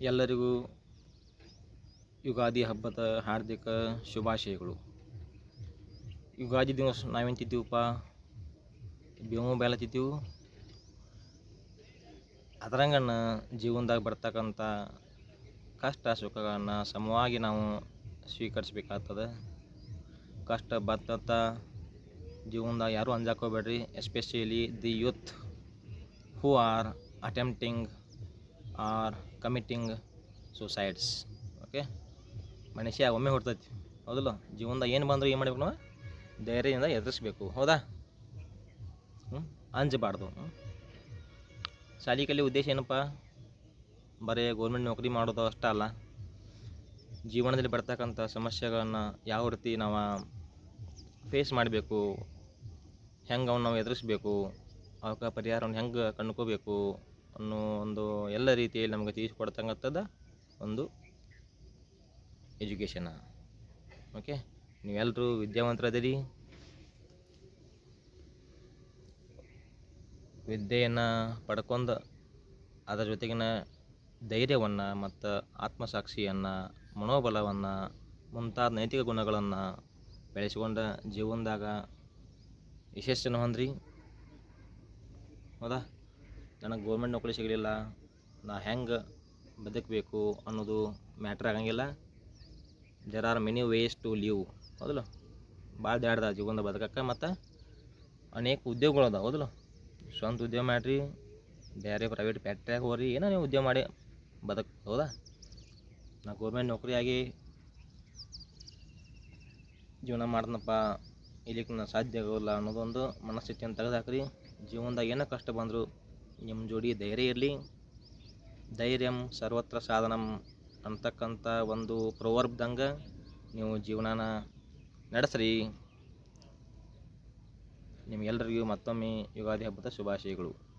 ಎಲ್ಲರಿಗೂ ಯುಗಾದಿ ಹಬ್ಬದ ಹಾರ್ದಿಕ ಶುಭಾಶಯಗಳು. ಯುಗಾದಿ ದಿವಸ ನಾವೇನು ತಿದ್ದೀವಪ್ಪ ಬೇವು ಬೆಲ್ಲ ತಿದ್ದೀವು ಅದರಂಗಣ್ಣ ಜೀವನದಾಗ ಬರ್ತಕ್ಕಂಥ ಕಷ್ಟ ಸುಖಗಳನ್ನು ಸಮವಾಗಿ ನಾವು ಸ್ವೀಕರಿಸ್ಬೇಕಾಗ್ತದೆ. ಕಷ್ಟ ಬತ್ತ ಜೀವನದಾಗ ಯಾರೂ ಅಂಜಾಕೋಬೇಡ್ರಿ especially the youth who are attempting or committing suicides, okay? ಮನುಷ್ಯ ಒಮ್ಮೆ ಹುಡ್ತೈತಿ, ಹೌದಲ್ಲ? ಜೀವನದಾಗ ಏನು ಬಂದರೂ ಏನು ಮಾಡಬೇಕು ನಾವು? ಧೈರ್ಯದಿಂದ ಎದುರಿಸ್ಬೇಕು, ಹೌದಾ? ಹ್ಞೂ ಅಂಜಬಾರ್ದು ಶಾಲಿ ಕಲಿ ಉದ್ದೇಶ ಏನಪ್ಪ? ಬರೀ ಗೌರ್ಮೆಂಟ್ ನೌಕರಿ ಮಾಡೋದು ಅಷ್ಟೇ ಅಲ್ಲ. ಜೀವನದಲ್ಲಿ ಬರ್ತಕ್ಕಂಥ ಸಮಸ್ಯೆಗಳನ್ನು ಯಾವ ರೀತಿ ನಾವು ಫೇಸ್ ಮಾಡಬೇಕು ಹೆಂಗೆ ಅವನ್ನ ನಾವು ಎದುರಿಸ್ಬೇಕು, ಅವಕ್ಕೆ ಪರಿಹಾರವನ್ನು ಹೆಂಗೆ ಕಂಡ್ಕೋಬೇಕು ಅನ್ನೋ ಒಂದು ಎಲ್ಲ ರೀತಿಯಲ್ಲಿ ನಮಗೆ ತಿಳಿಸಿಕೊಡ್ತಕ್ಕಂಥದ್ದು ಒಂದು ಎಜುಕೇಷನ ಓಕೆ ನೀವೆಲ್ಲರೂ ವಿದ್ಯಾವಂತರದಿರಿ. ವಿದ್ಯೆಯನ್ನು ಪಡ್ಕೊಂಡು ಅದರ ಜೊತೆಗಿನ ಧೈರ್ಯವನ್ನು ಮತ್ತು ಆತ್ಮಸಾಕ್ಷಿಯನ್ನು, ಮನೋಬಲವನ್ನು, ಮುಂತಾದ ನೈತಿಕ ಗುಣಗಳನ್ನು ಬೆಳೆಸಿಕೊಂಡ ಜೀವನದಾಗ ಯಶಸ್ಸನ್ನು ಹೊಂದ್ರಿ. ಹೌದಾ? ನನಗೆ ಗೌರ್ಮೆಂಟ್ ನೌಕರಿ ಸಿಗಲಿಲ್ಲ, ನಾ ಹೆಂಗೆ ಬದುಕಬೇಕು ಅನ್ನೋದು ಮ್ಯಾಟ್ರ್ ಆಗಂಗಿಲ್ಲ. There are many ways to live ಹೌದಲ್ಲ? ಭಾಳ ದಾಡ್ದ ಜೀವನದ ಬದುಕಕ್ಕೆ ಮತ್ತು ಅನೇಕ ಉದ್ಯೋಗಗಳು ಅದಾವ, ಹೌದಲ್ಲ? ಸ್ವಂತ ಉದ್ಯೋಗ ಮಾಡಿರಿ ಬೇರೆ ಪ್ರೈವೇಟ್ ಫ್ಯಾಕ್ಟ್ರಿಯಾಗ ಹೋಗ್ರಿ, ಏನೋ ನೀವು ಉದ್ಯೋಗ ಮಾಡಿ ಬದುಕು, ಹೌದಾ? ನಾ ಗೌರ್ಮೆಂಟ್ ನೌಕರಿಯಾಗಿ ಜೀವನ ಮಾಡ್ದನಪ್ಪ ಇಲ್ಲಿಗೆ ನಾನು ಸಾಧ್ಯ ಆಗೋಲ್ಲ ಅನ್ನೋದೊಂದು ಮನಸ್ಥಿತಿಯನ್ನು ತೆಗೆದುಹಾಕ್ರಿ ಜೀವನದಾಗ ಏನೋ ಕಷ್ಟ ಬಂದರೂ ನಿಮ್ಮ ಜೋಡಿ ಧೈರ್ಯ ಇರಲಿ. ಧೈರ್ಯಂ ಸರ್ವತ್ರ ಸಾಧನಂ ಅಂತಕ್ಕಂಥ ಒಂದು ಪ್ರವರ್ಬ್ದಂಗೆ ನೀವು ಜೀವನಾನ ನಡೆಸ್ರಿ. ನಿಮಗೆಲ್ಲರಿಗೂ ಮತ್ತೊಮ್ಮೆ ಯುಗಾದಿ ಹಬ್ಬದ ಶುಭಾಶಯಗಳು.